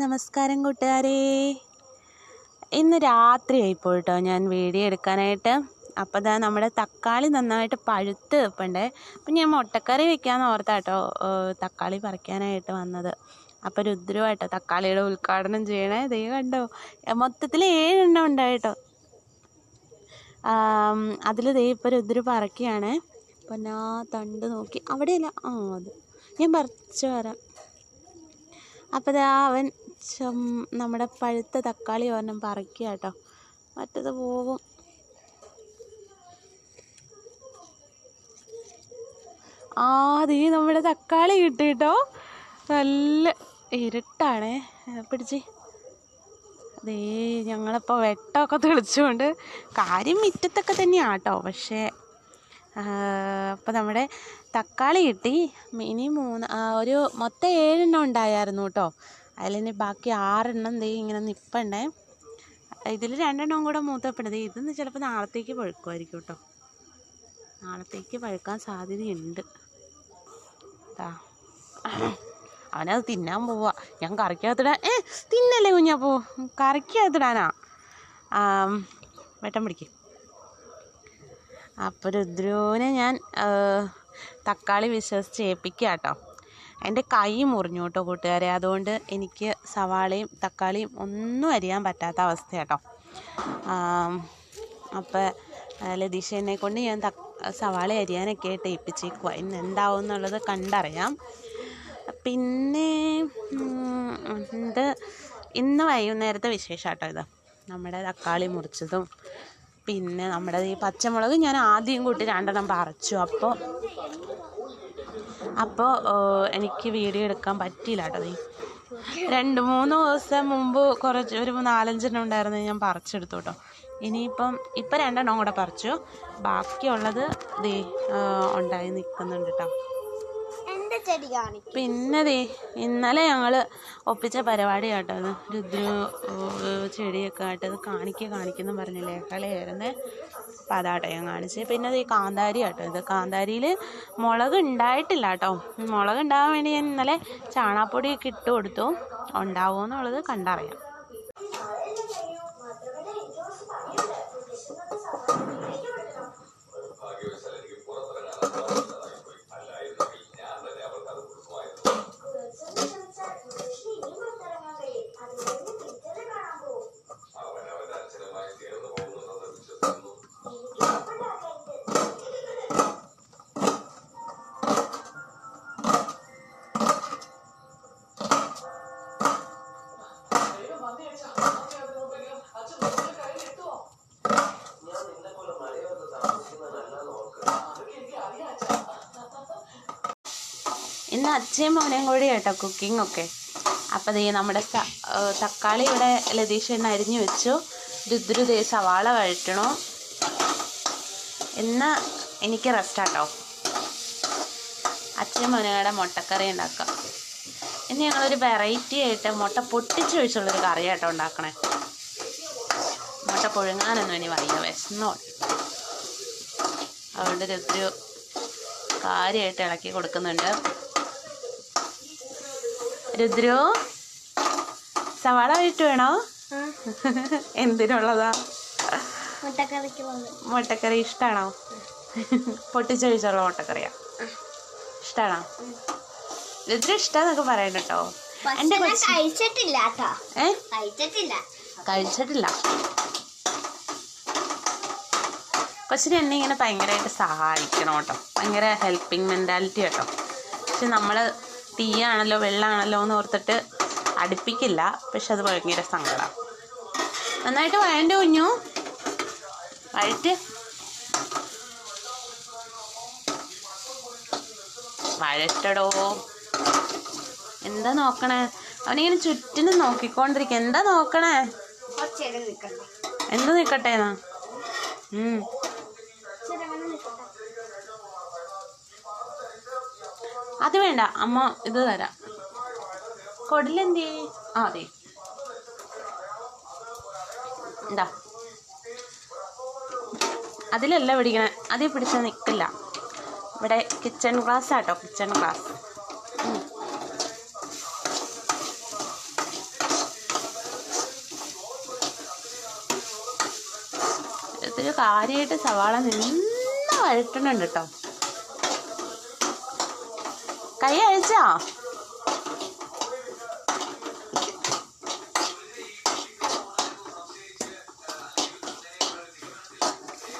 നമസ്കാരം കൂട്ടുകാരെ. ഇന്ന് രാത്രി ആയിപ്പോൾ കേട്ടോ ഞാൻ വീഡിയോ എടുക്കാനായിട്ട്. അപ്പോൾ ദാ നമ്മുടെ തക്കാളി നന്നായിട്ട് പഴുത്ത് വെപ്പുണ്ടേ. അപ്പം ഞാൻ മുട്ടക്കറി വെക്കാമെന്ന് ഓർത്താ കേട്ടോ തക്കാളി പറിക്കാനായിട്ട് വന്നത്. അപ്പോൾ രുദ്രമായിട്ടോ തക്കാളിയുടെ ഉദ്ഘാടനം ചെയ്യണേ. ദൈവം കണ്ടോ മൊത്തത്തിൽ ഏഴെണ്ണം ഉണ്ടായിട്ടോ. അതിൽ ദൈവം ഇപ്പോൾ രുദ്ര പറക്കുകയാണ് അപ്പം ഞാൻ തണ്ട് നോക്കി അവിടെയല്ല ആ അത്. ഞാൻ പറിച്ചു വരാം. അപ്പോൾ അവൻ നമ്മുടെ പഴുത്ത തക്കാളി ഒരെണ്ണം പറിക്കുക കേട്ടോ. മറ്റത് പോകും ആ ദീ നമ്മുടെ തക്കാളി കിട്ടി കേട്ടോ. നല്ല ഇരുട്ടാണേ. പിടിച്ച്. ദേ ഞങ്ങളിപ്പോൾ വെട്ടമൊക്കെ തെളിച്ചുകൊണ്ട് കാര്യം മുറ്റത്തൊക്കെ തന്നെയാണ് കേട്ടോ. പക്ഷേ അപ്പോൾ നമ്മുടെ തക്കാളി കിട്ടി. ഇനി മൂന്ന് ഒരു മൊത്തം ഏഴെണ്ണം ഉണ്ടായിരുന്നു കേട്ടോ. അതിലിനി ബാക്കി ആറെണ്ണം ദേ ഇങ്ങനെ നിപ്പണ്ടേ. ഇതിൽ രണ്ടെണ്ണം കൂടെ മൂത്തപ്പെടുന്നത് ഇതെന്ന് ചിലപ്പോൾ നാളത്തേക്ക് പഴുക്കുമായിരിക്കും കേട്ടോ. നാളത്തേക്ക് പഴുക്കാൻ സാധ്യതയുണ്ട്. താ അവനത് തിന്നാൻ പോവാ. ഞാൻ കറിക്കകത്തിടാൻ ഏ തിന്നല്ലേ കുഞ്ഞപ്പോ? കറിക്കകത്തിടാനാ? ആം, വെട്ടം പിടിക്കും. അപ്പോൾ രുദ്രോനെ ഞാൻ തക്കാളി വിശ്വസിച്ച് ഏൽപ്പിക്കുക കേട്ടോ എന്റെ കൈ മുറിഞ്ഞു കേട്ടോ കൂട്ടുകാരെ. അതുകൊണ്ട് എനിക്ക് സവാളയും തക്കാളിയും ഒന്നും അരിയാൻ പറ്റാത്ത അവസ്ഥയാട്ടോ. അപ്പോൾ ലതീഷേനെ കൊണ്ട് ഞാൻ സവാള അരിയാനൊക്കെ ആയിട്ട് ഏൽപ്പിച്ചേക്കുക ഇന്ന് എന്താവും എന്നുള്ളത് കണ്ടറിയാം. പിന്നെ ഇത് ഇന്ന് വൈകുന്നേരത്തെ വിശേഷം കേട്ടോ ഇത്. നമ്മുടെ തക്കാളി മുറിച്ചതും പിന്നെ നമ്മുടെ ഈ പച്ചമുളക് ഞാൻ ആദ്യം കൂട്ടി രണ്ടെണ്ണം പറിച്ചു. അപ്പോൾ അപ്പോൾ എനിക്ക് വീഡിയോ എടുക്കാൻ പറ്റിയില്ല കേട്ടോ നീ. രണ്ട് മൂന്ന് ദിവസം മുമ്പ് കുറച്ച് ഒരു നാലഞ്ചെണ്ണം ഉണ്ടായിരുന്നു ഞാൻ പറിച്ചെടുത്തു കേട്ടോ. ഇനിയിപ്പം ഇപ്പം രണ്ടെണ്ണം കൂടെ പറിച്ചു. ബാക്കിയുള്ളത് ദേ ഉണ്ടായി നിൽക്കുന്നുണ്ട് കേട്ടോ. ചെടി കാണിക്കും പിന്നെ ദേ ഇന്നലെ ഞങ്ങൾ ഒപ്പിച്ച പരിപാടി കേട്ടോ രുദ്രു ചെടിയൊക്കെ ആയിട്ട് അത് കാണിക്കുക കാണിക്കുന്നു പറഞ്ഞില്ലേ? കളിയായിരുന്നേ അപ്പം അതാട്ടോ ഞാൻ കാണിച്ച്. പിന്നെ ഈ കാന്താരി കേട്ടോ ഇത്. കാന്താരിയിൽ മുളക് ഉണ്ടായിട്ടില്ല കേട്ടോ. മുളക് ഉണ്ടാകാൻ വേണ്ടി ഞാൻ ഇന്നലെ ചാണാപ്പൊടിയൊക്കെ ഇട്ട് കൊടുത്തു. ഉണ്ടാവുമോ എന്നുള്ളത് കണ്ടറിയാം. അച്ഛയും മോനും കൂടി കേട്ടോ കുക്കിംഗ് ഒക്കെ. അപ്പോൾ ദേ നമ്മുടെ തക്കാളി ഇവിടെ ലതീഷ് എണ്ണ അരിഞ്ഞു വെച്ചു. രുദ്രു ദേ സവാള കഴിക്കണു എന്നാൽ എനിക്ക് റെസ്റ്റാട്ടോ അച്ഛൻ മോനയുടെ മുട്ടക്കറി ഉണ്ടാക്കാം. ഇനി ഞങ്ങളൊരു വെറൈറ്റി ആയിട്ട് മുട്ട പൊട്ടിച്ച് വെച്ചുള്ളൊരു കറി കേട്ടോ ഉണ്ടാക്കണേ. മുട്ട പുഴുങ്ങാനൊന്നും ഇനി വയ്യ വിശന്നോ അതുകൊണ്ട് രുദ്രു കാര്യമായിട്ട് ഇളക്കി കൊടുക്കുന്നുണ്ട്. രുദ്രു സവാള വഴിട്ട് വേണോ? എന്തിനുള്ളതാ? മുട്ടക്കറി ഇഷ്ടമാണോ പൊട്ടിച്ചൊഴിച്ചുള്ള മുട്ടക്കറിയാ. ഇഷ്ടമാണോ രുദ്രു ഇഷ്ടമെന്നൊക്കെ പറയണ്ട കേട്ടോ. എന്റെ കഴിച്ചിട്ടില്ല കഴിച്ചിട്ടില്ല. കഴിച്ചിട്ടില്ല. കൊച്ചിനെ എന്നെ ഇങ്ങനെ ഭയങ്കരമായിട്ട് സഹായിക്കണം കേട്ടോ. ഭയങ്കര ഹെൽപ്പിംഗ് മെന്റാലിറ്റി കേട്ടോ. പക്ഷെ നമ്മൾ തീയാണല്ലോ വെള്ളമാണല്ലോ എന്ന് ഓർത്തിട്ട് അടുപ്പിക്കില്ല. പക്ഷെ അത് ഭയങ്കര സങ്കടം. നന്നായിട്ട് വഴണ്ട കുഞ്ഞു. വഴറ്റ്. വഴറ്റടോ. എന്താ നോക്കണേ? അവനിങ്ങനെ ചുറ്റിനും നോക്കിക്കൊണ്ടിരിക്കുക എന്താ നോക്കണേ? എന്താ നിക്കട്ടെ ഉം. അത് വേണ്ട. അമ്മ ഇത് തരാം. കൊടലെന്തി? ആ അതെ. എന്താ അതിലല്ല പിടിക്കണ. അതിൽ പിടിച്ച നിൽക്കില്ല ഇവിടെ കിച്ചൺ ഗ്ലാസ് ആട്ടോ. കിച്ചൺ ഗ്ലാസ് ഇതൊരു കാര്യമായിട്ട് സവാള നിന്ന് വഴറ്റണുണ്ട് കേട്ടോ കൈ അഴിച്ചോ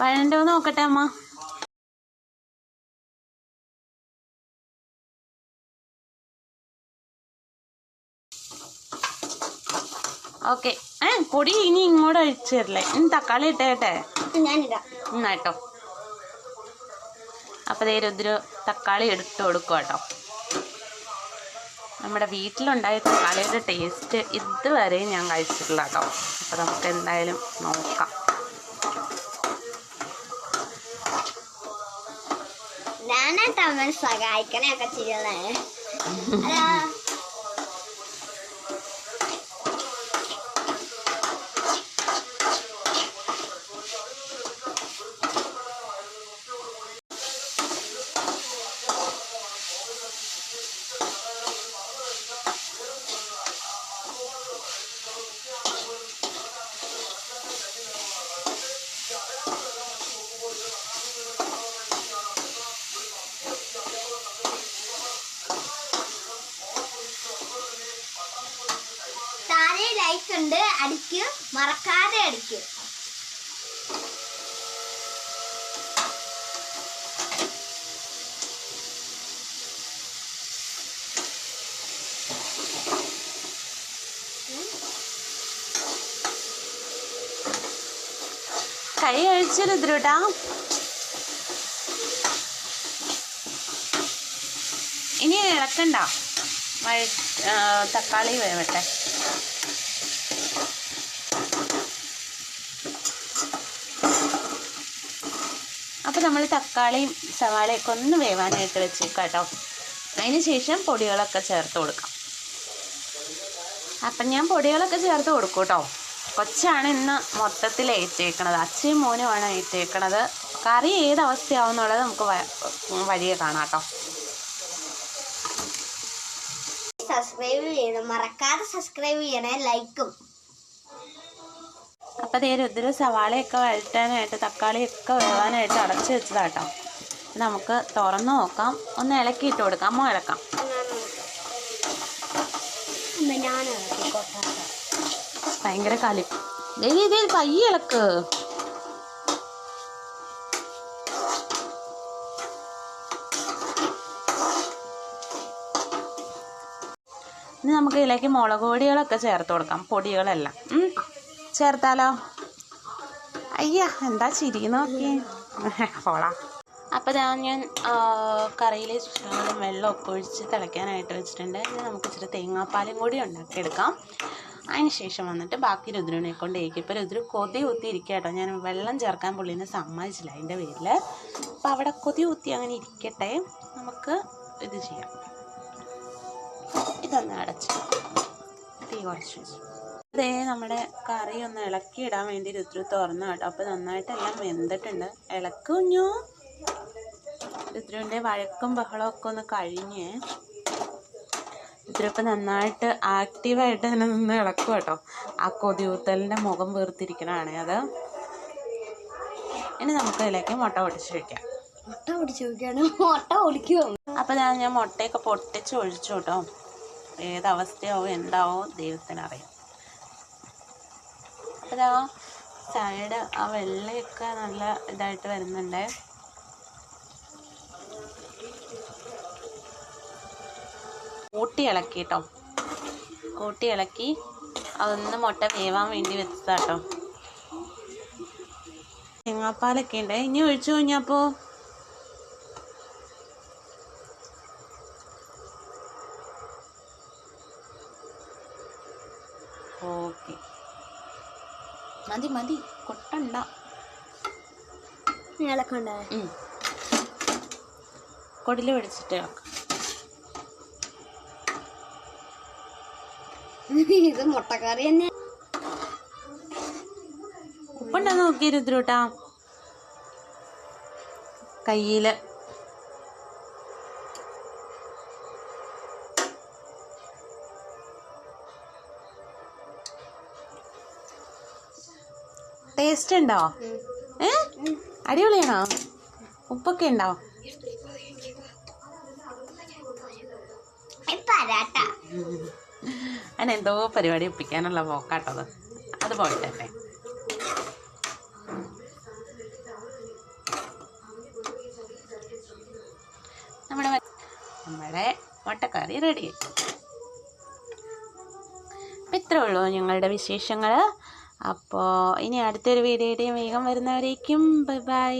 വഴണ്ടോ നോക്കട്ടെ അമ്മ. ഓക്കെ. ഏ പൊടി ഇനി ഇങ്ങോട്ട് അഴിച്ചു തരില്ലേ? ഇനി തക്കാളി ഇട്ടേട്ടെ എന്നാട്ടോ അപ്പോൾ ദേ രുദ്ര തക്കാളി എടുത്ത് കൊടുക്കുക കേട്ടോ നമ്മുടെ വീട്ടിലുണ്ടായ തക്കാളിയുടെ ടേസ്റ്റ് ഇതുവരെ ഞാൻ കഴിച്ചിട്ടില്ല കേട്ടോ. അപ്പോൾ നമുക്ക് എന്തായാലും നോക്കാം. ഞാനാ തമ്മിൽ സഹായിക്കണേ ഒക്കെ ചെയ്യണേ അതാ അടിക്കും മറക്കാതെ അടിക്കും. കൈ അഴിച്ച് രുദ്രട്ടാ ഇനി ഇളക്കണ്ട. തക്കാളി വേവട്ടെ. അപ്പോൾ നമ്മൾ തക്കാളിയും സവാളയൊക്കെ ഒന്ന് വേവാനായിട്ട് വെച്ചേക്കാം കേട്ടോ അതിന് ശേഷം പൊടികളൊക്കെ ചേർത്ത് കൊടുക്കാം. അപ്പം ഞാൻ പൊടികളൊക്കെ ചേർത്ത് കൊടുക്കും കേട്ടോ കൊച്ചാണ് ഇന്ന് മൊത്തത്തിൽ ഏറ്റേക്കണത്. അച്ഛയും മോനുമാണ് ഏറ്റേക്കണത്. കറി ഏത് അവസ്ഥയാവും എന്നുള്ളത് നമുക്ക് വഴിയെ കാണാം കേട്ടോ സബ്സ്ക്രൈബ് ചെയ്യണം. മറക്കാതെ സബ്സ്ക്രൈബ് ചെയ്യണേ. ലൈക്കും അപ്പോൾ ദേ ഇതിൽ സവാളയൊക്കെ വഴറ്റാനായിട്ട് തക്കാളിയൊക്കെ വേവാനായിട്ട് അടച്ച് വെച്ചതാട്ടോ. നമുക്ക് തുറന്ന് നോക്കാം. ഒന്ന് ഇളക്കി ഇട്ട് കൊടുക്കാം. അമ്മ ഇളക്കാം. ഭയങ്കര കലി ദേ ഇതേ പയ്യ ഇളക്ക്. ഇനി നമുക്ക് ഇതിലേക്ക് മുളക് പൊടികളൊക്കെ ചേർത്ത് കൊടുക്കാം. പൊടികളെല്ലാം. ചേർത്താലോ? അയ്യ എന്താ ചിരി നോക്കി ഹോളാ അപ്പോൾ ഞാൻ ഞാൻ കറിയിൽ വെള്ളം വെള്ളമൊക്കെ ഒഴിച്ച് തിളയ്ക്കാനായിട്ട് വെച്ചിട്ടുണ്ട്. ഇനി നമുക്ക് ഇച്ചിരി തേങ്ങാപ്പാലും കൂടി ഉണ്ടാക്കിയെടുക്കാം. അതിന് ശേഷം വന്നിട്ട് ബാക്കി രുദ്രനെ കൊണ്ട് ഏക്കും ഇപ്പോൾ രുദ്ര കൊതി കുത്തി ഇരിക്കുക കേട്ടോ. ഞാൻ വെള്ളം ചേർക്കാൻ പുള്ളീനെ സമ്മതിച്ചില്ല അതിന്റെ പേരിൽ അപ്പോൾ അവിടെ കൊതി കുത്തി അങ്ങനെ ഇരിക്കട്ടെ. നമുക്ക് ഇത് ചെയ്യാം. ഇതൊന്ന് അടച്ചു. തീ കുറച്ച് വെച്ചു. അതേ നമ്മുടെ കറി ഒന്ന് ഇളക്കി ഇടാൻ വേണ്ടി രുദ്ര തുറന്നു കേട്ടോ. അപ്പോൾ നന്നായിട്ട് എല്ലാം വെന്തിട്ടുണ്ട്. ഇളക്കുഞ്ഞു കുഞ്ഞു. രുദ്രന്റെ വഴക്കും ബഹളവും ഒക്കെ ഒന്ന് കഴിഞ്ഞ് രുദ്രപ്പം നന്നായിട്ട് ആക്റ്റീവായിട്ട് തന്നെ നിന്ന് ഇളക്കും കേട്ടോ. ആ കൊതിയൂത്തലിന്റെ മുഖം വീർത്തിരിക്കണതാണ് അത്. ഇനി നമുക്ക് ഇതിലേക്ക് മുട്ട പൊടിച്ചു വെക്കാം. മുട്ട പൊടിച്ചു വെക്കാണ് മുട്ട പൊടിക്കുമോ അപ്പൊ ഞാൻ ഞാൻ മുട്ടയൊക്കെ പൊട്ടിച്ച് ഒഴിച്ചു കേട്ടോ. ഏതവസ്ഥയാവും എന്താവോ ദൈവത്തിനറിയാം ആ സൈഡ് ആ വെള്ളയൊക്കെ നല്ല ഇതായിട്ട് വരുന്നുണ്ട്. കൂട്ടി ഇളക്കി കേട്ടോ കൂട്ടി ഇളക്കി അതൊന്ന് മുട്ട വേവാൻ വേണ്ടി വെച്ചതാട്ടോ തേങ്ങാപ്പാലൊക്കെ ഉണ്ട് ഇനി ഒഴിച്ചു കഴിഞ്ഞപ്പോൾ ഓക്കെ. മതി മതി. കൊട്ടണ്ട. ഇളക്കണ്ടേ. കൊടിൽ പിടിച്ചിട്ട് ഇത് മുട്ടക്കറി തന്നെ. ഉപ്പുണ്ടോ നോക്കി രുദ്രൂട്ടാ കയ്യിൽ. ടേസ്റ്റ് ഉണ്ടോ? ഏ? അടിപൊളിയാണോ? ഉപ്പൊക്കെ ഉണ്ടോ? അതിന് എന്തോ പരിപാടി ഒപ്പിക്കാനുള്ള പോക്കാട്ടത് അത്. പോയിട്ടെ നമ്മുടെ നമ്മുടെ മുട്ടക്കറി റെഡി. ഇത്രേ ഉള്ളൂ ഞങ്ങളുടെ വിശേഷങ്ങൾ അപ്പോൾ ഇനി അടുത്തൊരു വീഡിയോയുടെയും വേഗം വരുന്നവരേക്കും ബൈ ബൈ.